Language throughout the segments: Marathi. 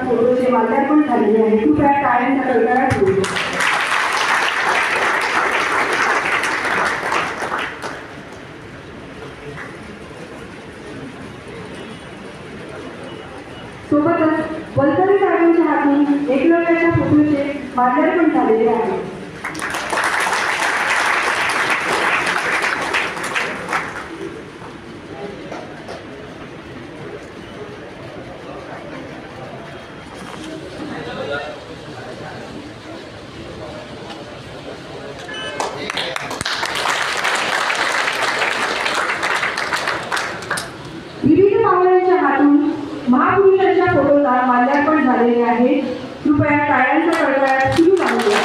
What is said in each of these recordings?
फोटोचे माल्यार्पण झालेले आहे. कृपया टाळ्यांचा कडकडाट होईल सोबतच वलकरी साहेबांच्या हाती एकलव्याच्या फोटोचे माल्यार्पण झालेले आहे विविध पाहुण्यांच्या हातून महापुरुषांच्या फोटोला माल्यार्पण झालेले आहे कृपया टाळ्यांचा कडकडाट सुरू लागू द्या.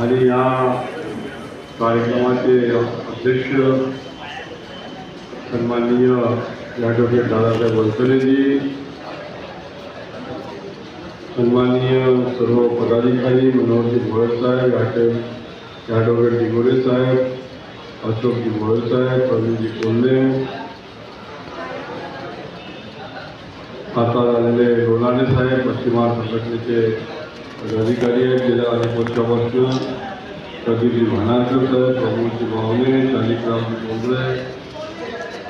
आणि या कार्यक्रमाचे अध्यक्ष सन्माननीय ॲडव्होकेट दादासाहेब वलकरेजी सन्माननीय सर्व पदाधिकारी मनोहरजी भोळे साहेब ॲडव्होकेट ॲडव्होकेट दिगोरे साहेब अशोकजी भोळे साहेब प्रवीणजी कोल्हे आता झालेले लोणाने साहेब पश्चिम संघटनेचे पदाधिकारी आहेत गेल्या अनेक वर्षापासून कधीजी भानाकर साहेब प्रमोदजी भावने शालिकरामजी डोंगरे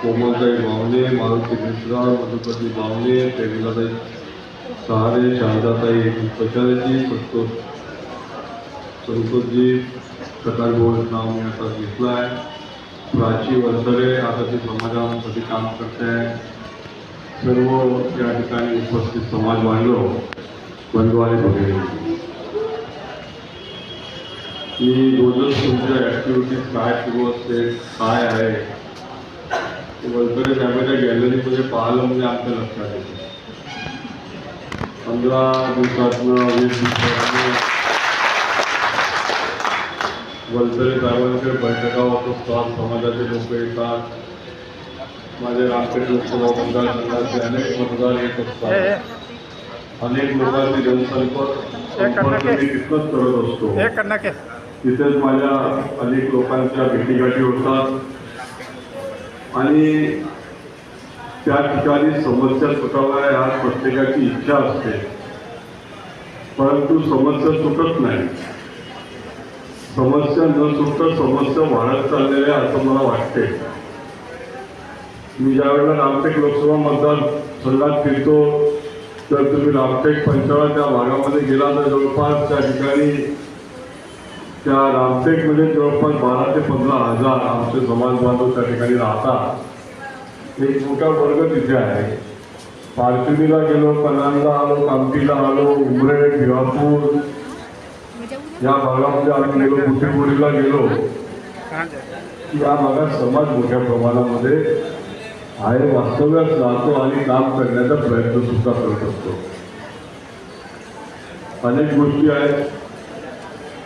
कोमलताई भावने मारुती मिश्रा मधुपती भावने प्रेमिलाताई सहारे शारदाताई पचारेजी संतोष संतोषजी सकाळ बोल नाव मी आता घेतलं आहे प्राची वरसरे आता ते समाजासाठी काम करते. सर्व या ठिकाणी उपस्थित समाज बांधव बंधू आणि भगिनी मी रोजच तुमच्या ॲक्टिव्हिटीज काय सुरू असते काय आहे ते वलकरे साहेबांच्या गॅलरीमध्ये पाहिलं म्हणजे आमच्या लक्षात येतं. पंधरा दिवसातनं वीस दिवसातनं वलसरे साहेबांकडे बैठका होत असतात समाजाचे लोक येतात माझे रामपेठ लोकसभा मतदारसंघाचे अनेक मतदार येत असतात अनेक लोकांचे जनसंपर्क संपर्क मी करत असतो तिथेच माझ्या अनेक लोकांच्या भेटीगाठी होतात आणि त्या ठिकाणी समस्या सुटाव्या हा प्रत्येकाची इच्छा असते. परंतु समस्या सुटत नाही. समस्या न सुटता समस्या वाढत चाललेल्या आहे असं मला वाटते. मी ज्यावेळेला रामटेक लोकसभा मतदार संघात फिरतो तर तुम्ही रामटेक पंचाळा त्या भागामध्ये गेला तर जवळपास त्या ठिकाणी त्या रामटेकमध्ये जवळपास बारा ते पंधरा हजार आमचे समाज बांधव त्या ठिकाणी राहतात. एक मोठा वर्ग तिथे आहे. पारतुमीला गेलो पनानला आलो कामटीला आलो उमरेड भिवापूर या भागामध्ये आम्ही गेलो कुठेपुरीला गेलो. या भागात समाज मोठ्या प्रमाणामध्ये आहे वास्तव्यात राहतो आणि काम करण्याचा प्रयत्न सुद्धा करत असतो अनेक गोष्टी आहेत.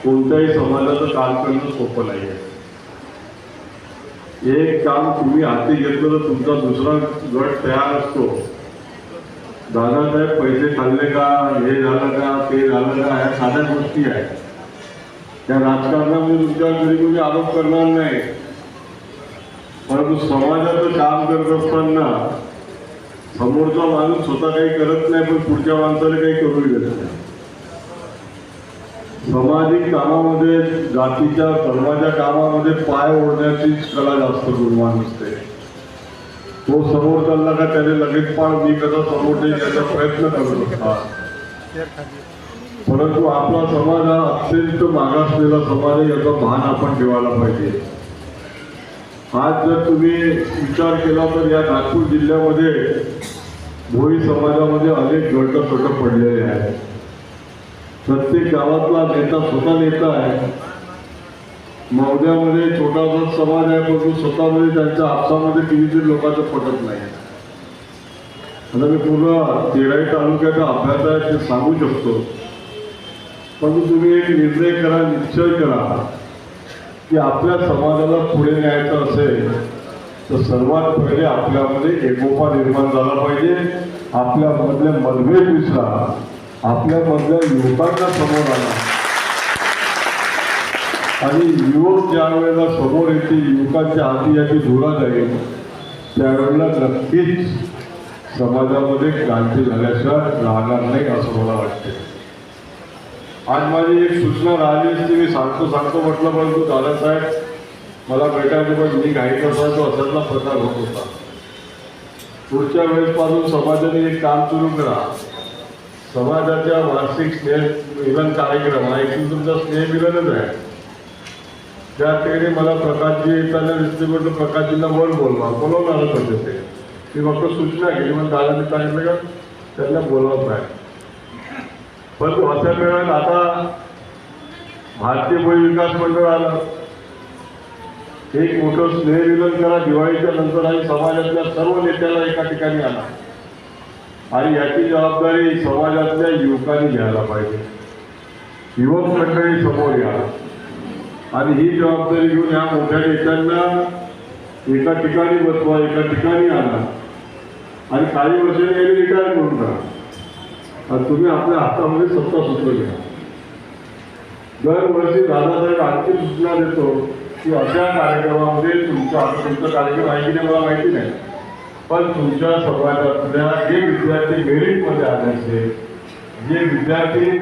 कोणत्याही समाजाचं काम करणं सोपं नाही आहे एक काम तुम्ही हाती घेतलं तर तुमचा दुसरा गट तयार असतो. दादासाहेब पैसे खाल्ले का हे झालं का ते झालं का ह्या साध्या गोष्टी आहेत. त्या राजकारणामध्ये तुमच्या घरी कोणी आरोप करणार नाही. परंतु समाजाचं काम करत असताना समोरचा माणूस स्वतः काही करत नाही पण पुढच्या माणसाला काही करू देत नाही. सामाजिक कामामध्ये जातीच्या धर्माच्या कामामध्ये पाय ओढण्याचीच कला जास्त गुणवान असते तो समोर चालला का त्याने लगेच पण मी कसा समोर येईल याचा प्रयत्न करत असतात परंतु आपला समाज हा अत्यंत मागासलेला समाज आहे याचा भान आपण ठेवायला पाहिजे. आज जर तुम्ही विचार केला तर या नागपूर जिल्ह्यामध्ये भोई समाजामध्ये अनेक गट पडलेले आहेत. प्रत्येक गावातला नेता स्वतः नेता आहे. मौद्यामध्ये छोटासा समाज आहे परंतु स्वतःमध्ये त्यांच्या आपसामध्ये कितीतरी लोकांचं पटत नाही. आता मी पूर्ण तेराई तालुक्याचा अभ्यास आहे ते सांगू शकतो. परंतु तुम्ही एक निर्णय करा निश्चय करा की आपल्या समाजाला पुढे न्यायचं असेल तर सर्वात पहिले आपल्यामध्ये एकोपा निर्माण झाला पाहिजे. आपल्यामधले मतभेद विसरा. आपल्यामधल्या युवकांना समोर आला आणि युवक ज्या वेळेला समोर येते युवकांच्या हाती याची धुरा जाईल त्यावेळेला नक्कीच समाजामध्ये क्रांती झाल्याशिवाय राहणार नाही असं मला वाटते आज माझी एक सूचना राहिली असती मी सांगतो सांगतो म्हटलं परंतु दादासाहेब मला भेटायचं पण मी घाईत असायचो असायला प्रकार होत होता. पुढच्या वेळेसपासून समाजाने एक काम सुरू करा समाजाच्या वार्षिक स्नेहमिलन कार्यक्रम हा एकूण तुमचा स्नेहमिलनच आहे. त्या ठिकाणी मला प्रकाशजी येताना दिसते म्हटलं प्रकाशजींना वर बोलवा. बोलवणारच होते म्हणजे ते. मी फक्त सूचना केली मग दादाने सांगितलं का त्यांना बोलवत नाही. परंतु अशा वेळेला आता भारतीय भूमी विकास मंडळ आलं. एक मोठं स्नेहमिलन करा. दिवाळीच्या नंतर आणि समाजातल्या सर्व नेत्याला एका ठिकाणी आला आणि याची जबाबदारी समाजातल्या युवकांनी घ्यायला पाहिजे. युवक मंडळी समोर या. आणि ही जबाबदारी घेऊन या मोठ्या नेत्यांना एका ठिकाणी बसवा एका ठिकाणी आणा. आणि काही वर्षांनी रिटायर करून टाका. आणि तुम्ही आपल्या हातामध्ये सत्ता सूत्र घ्या. दरवर्षी दादासाहेब आणखी सूचना देतो की अशा कार्यक्रमामध्ये तुमचा तुमचा कार्यक्रम आहे की नाही मला माहिती नाही. पण तुमच्या समाजातल्या जे विद्यार्थी मेरिटमध्ये आले असेल जे विद्यार्थी